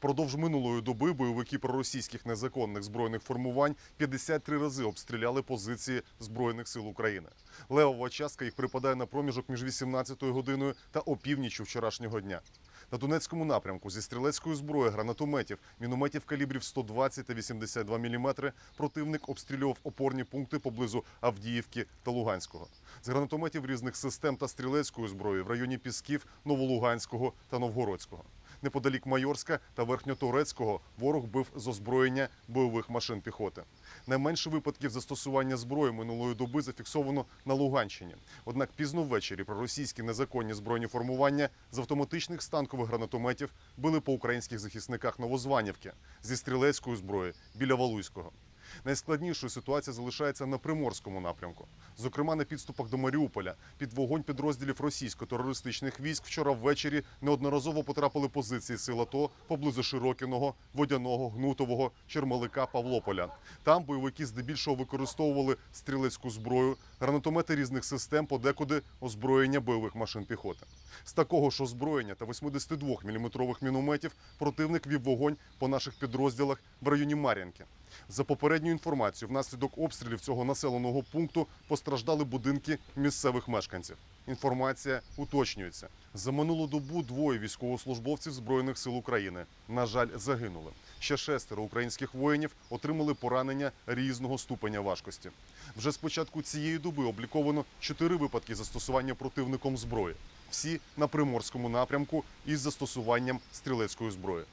Впродовж минулої доби бойовики проросійських незаконних збройних формувань 53 рази обстріляли позиції Збройних сил України. Левова частка їх припадає на проміжок між 18-ю годиною та опівнічю вчорашнього дня. На Донецькому напрямку зі стрілецької зброї, гранатометів, мінометів калібрів 120 та 82 мм противник обстрілював опорні пункти поблизу Авдіївки та Луганського. З гранатометів різних систем та стрілецької зброї в районі Пісків, Новолуганського та Новгородського. Неподалік Майорська та Верхньотурецького ворог бив з озброєння бойових машин піхоти. Найменше випадків застосування зброї минулої доби зафіксовано на Луганщині. Однак пізно ввечері проросійські незаконні збройні формування з автоматичних станкових гранатометів били по українських захисниках Новозванівки зі стрілецької зброї біля Валуйського. Найскладнішою ситуація залишається на приморському напрямку. Зокрема, на підступах до Маріуполя під вогонь підрозділів російсько-терористичних військ вчора ввечері неодноразово потрапили позиції сил АТО поблизу Широкіного, Водяного, Гнутового, Чермалика, Павлополя. Там бойовики здебільшого використовували стрілецьку зброю, гранатомети різних систем, подекуди озброєння бойових машин піхоти. З такого ж озброєння та 82-мм мінометів противник вів вогонь по наших підрозділах в районі Мар'янки. За попередньою інформацією, внаслідок обстрілів цього населеного пункту постраждали будинки місцевих мешканців. Інформація уточнюється. За минулу добу двоє військовослужбовців Збройних сил України, на жаль, загинули. Ще шестеро українських воїнів отримали поранення різного ступеня важкості. Вже з початку цієї доби обліковано чотири випадки застосування противником зброї. Всі на приморському напрямку із застосуванням стрілецької зброї.